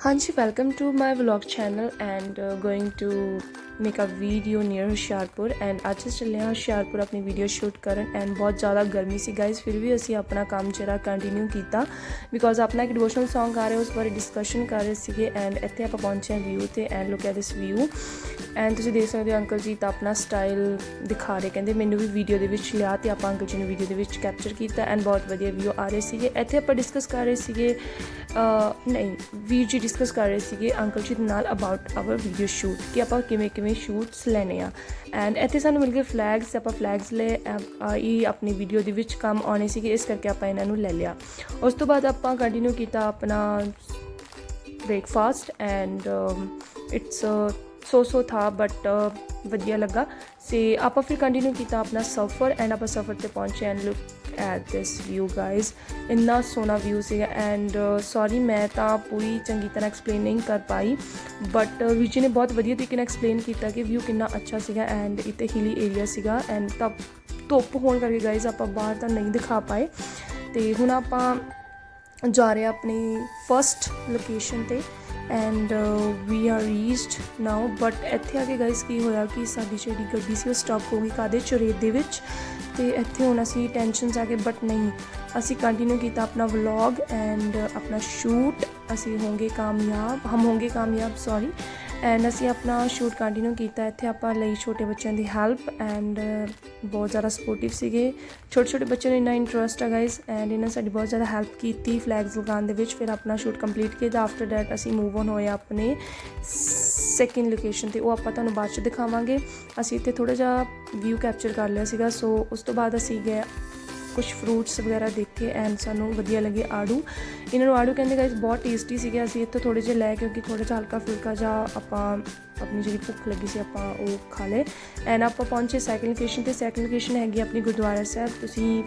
ਹਾਂਜੀ welcome to my vlog channel and going to make a video near Hoshiarpur and ਅੱਜ ਅਸੀਂ ਚੱਲੇ ਹਾਂ ਹੁਸ਼ਿਆਰਪੁਰ ਆਪਣੀ ਵੀਡੀਓ ਸ਼ੂਟ ਕਰਨ ਐਂਡ ਬਹੁਤ ਜ਼ਿਆਦਾ ਗਰਮੀ ਸੀ ਗਾਇਸ ਫਿਰ ਵੀ ਅਸੀਂ ਆਪਣਾ ਕੰਮ ਜਿਹੜਾ ਕੰਟੀਨਿਊ ਕੀਤਾ ਬਿਕੋਜ਼ ਆਪਣਾ ਇੱਕ ਡਿਵੋਸ਼ਨਲ Song ਆ ਰਿਹਾ ਉਸ ਬਾਰੇ ਡਿਸਕਸ਼ਨ ਕਰ ਰਹੇ ਸੀਗੇ ਐਂਡ ਇੱਥੇ ਆਪਾਂ ਪਹੁੰਚੇ ਹਾਂ ਵਿਊ ਤੇ and look at this view and ਤੁਸੀਂ ਦੇਖ ਸਕਦੇ ਹੋ ਅੰਕਲ ਜੀ ਤਾਂ ਆਪਣਾ ਸਟਾਈਲ ਦਿਖਾ ਰਹੇ ਕਹਿੰਦੇ ਮੈਨੂੰ ਵੀ ਵੀਡੀਓ ਦੇ ਵਿੱਚ ਲਿਆ ਤੇ ਆਪਾਂ ਅੰਕਲ ਜੀ ਨੂੰ ਵੀਡੀਓ ਦੇ ਵਿੱਚ ਕੈਪਚਰ ਕੀਤਾ ਐਂਡ ਬਹੁਤ ਵਧੀਆ ਵੀਓ ਆ ਰਹੇ ਸੀਗੇ। ਇੱਥੇ ਆਪਾਂ ਡਿਸਕਸ ਕਰ ਰਹੇ ਸੀਗੇ ਨਹੀਂ ਵੀਰ ਜੀ ਡਿਸਕਸ ਕਰ ਰਹੇ ਸੀਗੇ ਅੰਕਲ ਜੀ ਦੇ ਨਾਲ ਅਬਾਊਟ ਆਵਰ ਵੀਡੀਓ ਸ਼ੂਟ ਕਿ ਆਪਾਂ ਕਿਵੇਂ ਕਿਵੇਂ ਸ਼ੂਟਸ ਲੈਣੇ ਆ। ਐਂਡ ਇੱਥੇ ਸਾਨੂੰ ਮਿਲ ਗਏ ਫਲੈਗਸ ਆਪਾਂ ਫਲੈਗਸ ਲੈ ਅਹ, ਇਹ ਆਪਣੀ ਵੀਡੀਓ ਦੇ ਵਿੱਚ ਕੰਮ ਆਉਣੇ ਸੀਗੇ ਇਸ ਕਰਕੇ ਆਪਾਂ ਇਹਨਾਂ ਨੂੰ ਲੈ ਲਿਆ। ਉਸ ਤੋਂ ਬਾਅਦ ਆਪਾਂ ਕੰਟੀਨਿਊ ਕੀਤਾ ਆਪਣਾ breakfast and it's so so ਥਾ ਬਟ ਵਧੀਆ ਲੱਗਾ। ਸੇ ਆਪਾਂ ਫਿਰ ਕੰਟੀਨਿਊ ਕੀਤਾ ਆਪਣਾ ਸਫਰ ਐਂਡ ਆਪਾਂ ਸਫਰ ਤੇ ਪਹੁੰਚੇ and look at this view guys ਇੰਨਾ ਸੋਹਣਾ ਵਿਊ ਸੀਗਾ ਐਂਡ ਸੌਰੀ ਮੈਂ ਤਾਂ ਪੂਰੀ ਚੰਗੀ ਤਰ੍ਹਾਂ ਐਕਸਪਲੇਨ ਨਹੀਂ ਕਰ ਪਾਈ ਬਟ ਵੀਰ ਜੀ ਨੇ ਬਹੁਤ ਵਧੀਆ ਤਰੀਕੇ ਨਾਲ ਐਕਸਪਲੇਨ ਕੀਤਾ ਕਿ ਵਿਊ ਕਿੰਨਾ ਅੱਛਾ ਸੀਗਾ ਐਂਡ ਇੱਥੇ ਹਿਲੀ ਏਰੀਆ ਸੀਗਾ ਐਂਡ ਤਾਂ ਧੁੱਪ ਹੋਣ ਕਰਕੇ ਗਾਇਜ਼ ਆਪਾਂ ਬਾਹਰ ਤਾਂ ਨਹੀਂ ਦਿਖਾ ਪਾਏ। ਤੇ ਹੁਣ ਆਪਾਂ ਜਾ ਰਹੇ ਹਾਂ ਆਪਣੀ ਫਰਸਟ ਲੋਕੇਸ਼ਨ ਤੇ। And we are reached now but ਇੱਥੇ ਆ ਕੇ ਗਾਇਸ ਕੀ ਹੋਇਆ ਕਿ ਸਾਡੀ ਜਿਹੜੀ ਗੱਡੀ ਸੀ ਉਹ ਸਟਾਪ ਹੋ ਗਈ ਕਾਦੇ ਚੁਰੇਤ ਦੇ ਵਿੱਚ। ਤੇ ਇੱਥੇ ਹੁਣ ਅਸੀਂ ਟੈਨਸ਼ਨਸ ਆ ਗਏ ਬਟ ਨਹੀਂ, ਅਸੀਂ ਕੰਟੀਨਿਊ ਕੀਤਾ ਆਪਣਾ ਵਲੌਗ ਐਂਡ ਆਪਣਾ ਸ਼ੂਟ ਅਸੀਂ ਹੋਗੇ ਕਾਮਯਾਬ, ਹਮ ਹੋਗੇ ਕਾਮਯਾਬ ਸੌਰੀ ਐਂਡ ਅਸੀਂ ਆਪਣਾ ਸ਼ੂਟ ਕੰਟੀਨਿਊ ਕੀਤਾ। ਇੱਥੇ ਆਪਾਂ ਲਈ ਛੋਟੇ ਬੱਚਿਆਂ ਦੀ ਹੈਲਪ ਐਂਡ ਬਹੁਤ ਜ਼ਿਆਦਾ ਸਪੋਰਟਿਵ ਸੀਗੇ। ਛੋਟੇ ਛੋਟੇ ਬੱਚਿਆਂ ਨੂੰ ਇੰਨਾ ਇੰਟਰਸਟ ਆ ਗਾਇਸ ਐਂਡ ਇਹਨਾਂ ਸਾਡੀ ਬਹੁਤ ਜ਼ਿਆਦਾ ਹੈਲਪ ਕੀਤੀ ਫਲੈਗਸ ਲਗਾਉਣ ਦੇ ਵਿੱਚ। ਫਿਰ ਆਪਣਾ ਸ਼ੂਟ ਕੰਪਲੀਟ ਕੀਤਾ। ਆਫਟਰ ਦੈਟ ਅਸੀਂ ਮੂਵ ਔਨ ਹੋਏ ਆਪਣੇ ਸੈਕਿੰਡ ਲੋਕੇਸ਼ਨ ਤੇ। ਉਹ ਆਪਾਂ ਤੁਹਾਨੂੰ ਬਾਅਦ ਚ ਦਿਖਾਵਾਂਗੇ। ਅਸੀਂ ਇੱਥੇ ਥੋੜਾ ਜਿਹਾ ਵਿਊ ਕੈਪਚਰ ਕਰ ਲਿਆ ਸੀਗਾ। ਸੋ ਉਸ ਤੋਂ ਬਾਅਦ ਅਸੀਂ ਗਏ ਕੁਝ ਫਰੂਟਸ ਵਗੈਰਾ ਦੇਖੇ ਐਂਡ ਸਾਨੂੰ ਵਧੀਆ ਲੱਗੇ ਆੜੂ। ਇਹਨਾਂ ਨੂੰ ਆੜੂ ਕਹਿੰਦੇ ਗਾਇਸ ਬਹੁਤ ਟੇਸਟੀ ਸੀਗੇ, ਅਸੀਂ ਇੱਥੋਂ ਥੋੜੇ ਜਿਹੇ ਲੈ ਕਿਉਂਕਿ ਥੋੜਾ ਜਿਹਾ ਹਲਕਾ ਫੁਲਕਾ ਜਿਹਾ ਆਪਾਂ ਆਪਣੀ ਜਿਹੜੀ ਭੁੱਖ ਲੱਗੀ ਸੀ ਆਪਾਂ ਉਹ ਖਾ ਲਏ। ਐਂਡ ਆਪਾਂ ਪਹੁੰਚੇ ਸੈਕਿੰਡ ਲੋਕੇਸ਼ਨ ਤੇ ਸੈਕਿੰਡ ਲੋਕੇਸ਼ਨ ਹੈਗੀ ਆਪਣੀ ਗੁਰਦੁਆਰਾ ਸਾਹਿਬ। ਤੁਸੀਂ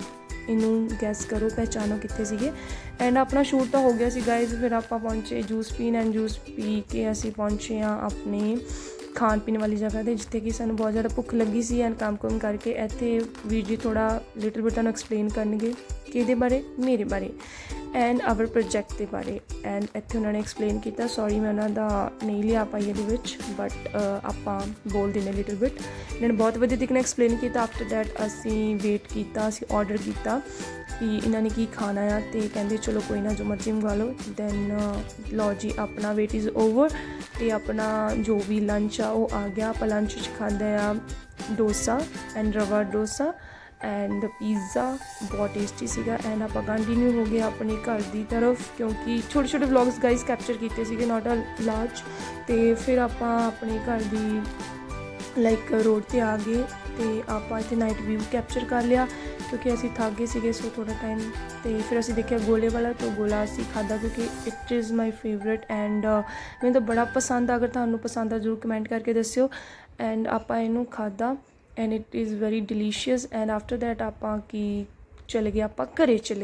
ਇਹਨੂੰ ਗੈਸ ਕਰੋ ਪਹਿਚਾਨੋ ਕਿੱਥੇ ਸੀਗੇ। ਐਂਡ ਆਪਣਾ ਸ਼ੂਟ ਤਾਂ ਹੋ ਗਿਆ ਸੀ ਗਾਇਜ਼ ਫਿਰ ਆਪਾਂ ਪਹੁੰਚੇ ਜੂਸ ਪੀਣ ਐਂਡ ਜੂਸ ਪੀ ਕੇ ਅਸੀਂ ਪਹੁੰਚੇ ਆ ਆਪਣੇ ਖਾਣ ਪੀਣ ਵਾਲੀ ਜਗ੍ਹਾ ਤੇ, ਜਿੱਥੇ ਕਿ ਸਾਨੂੰ ਬਹੁਤ ਜ਼ਿਆਦਾ ਭੁੱਖ ਲੱਗੀ ਸੀ ਐਂਡ ਕੰਮ ਕੰਮ ਕਰਕੇ, ਇੱਥੇ ਵੀਰ ਜੀ ਥੋੜਾ ਲਿਟਲ ਬਿਟ ਤੁਹਾਨੂੰ ਐਕਸਪਲੇਨ ਕਰਨਗੇ ਕਿਹਦੇ ਬਾਰੇ? ਮੇਰੇ ਬਾਰੇ ਐਂਡ ਆਵਰ ਪ੍ਰੋਜੈਕਟ ਦੇ ਬਾਰੇ ਐਂਡ ਇੱਥੇ ਉਹਨਾਂ ਨੇ ਐਕਸਪਲੇਨ ਕੀਤਾ ਸੌਰੀ ਮੈਂ ਉਹਨਾਂ ਦਾ ਨਹੀਂ ਲਿਆ ਪਾਈ ਇਹਦੇ ਵਿੱਚ ਬਟ ਆਪਾਂ ਬੋਲ ਦਿੰਦੇ ਲਿਟਲ ਬਿਟ ਇਹਨਾਂ ਨੇ ਬਹੁਤ ਵਧੀਆ ਤਰੀਕੇ ਨਾਲ ਐਕਸਪਲੇਨ ਕੀਤਾ ਆਫਟਰ ਦੈਟ ਅਸੀਂ ਵੇਟ ਕੀਤਾ, ਅਸੀਂ ਆਰਡਰ ਕੀਤਾ ਕਿ ਇਹਨਾਂ ਨੇ ਕੀ ਖਾਣਾ ਆ ਤੇ ਕਹਿੰਦੇ ਚਲੋ ਕੋਈ ਨਾ, ਜੋ ਮਰਜ਼ੀ ਮੰਗਾ ਲਓ ਦੈਨ ਲਓ ਜੀ, ਆਪਣਾ ਵੇਟ ਇਜ਼ ਓਵਰ ਤੇ ਆਪਣਾ ਜੋ ਵੀ ਲੰਚ ਆ, ਉਹ ਆ ਗਿਆ। ਆਪਾਂ ਲੰਚ ਵਿੱਚ ਖਾਂਦੇ ਆ dosa and rava dosa and pizza ਬਹੁਤ ਟੇਸਟੀ ਸੀਗਾ ਐਂਡ ਆਪਾਂ ਕੰਟੀਨਿਊ ਹੋ ਗਏ ਆਪਣੇ ਘਰ ਦੀ ਤਰਫ ਕਿਉਂਕਿ ਛੋਟੇ ਛੋਟੇ ਵਲੌਗਸ ਗਾਈਸ ਕੈਪਚਰ ਕੀਤੇ ਸੀਗੇ ਨਾਟ ਅ ਲਾਰਜ ਤੇ ਫਿਰ ਆਪਾਂ ਆਪਣੇ ਘਰ ਦੀ ਲਾਈਕ ਰੋਡ ਤੇ ਆ ਗਏ। ਤੇ ਆਪਾਂ ਇੱਥੇ ਨਾਈਟ ਵਿਊ ਕੈਪਚਰ ਕਰ ਲਿਆ ਕਿਉਂਕਿ ਅਸੀਂ ਥੱਕ ਗਏ ਸੀਗੇ ਸੋ ਥੋੜਾ ਟਾਈਮ ਤੇ ਫਿਰ ਅਸੀਂ ਦੇਖਿਆ ਗੋਲੇ ਵਾਲਾ ਤੋਂ ਗੋਲਾ ਅਸੀਂ ਖਾਦਾ ਕਿਉਂਕਿ it is my favourite and ਮੈਨੂੰ ਤਾਂ ਬੜਾ ਪਸੰਦ ਆ। ਅਗਰ ਤੁਹਾਨੂੰ ਪਸੰਦ ਆ ਜ਼ਰੂਰ ਕਮੈਂਟ ਕਰਕੇ ਦੱਸਿਓ ਐਂਡ ਆਪਾਂ ਇਹਨੂੰ ਖਾਦਾ and it is very delicious and after that ਆਪਾਂ ਕੀ ਚਲੇ ਗਏ, ਆਪਾਂ ਘਰੇ ਚਲੇ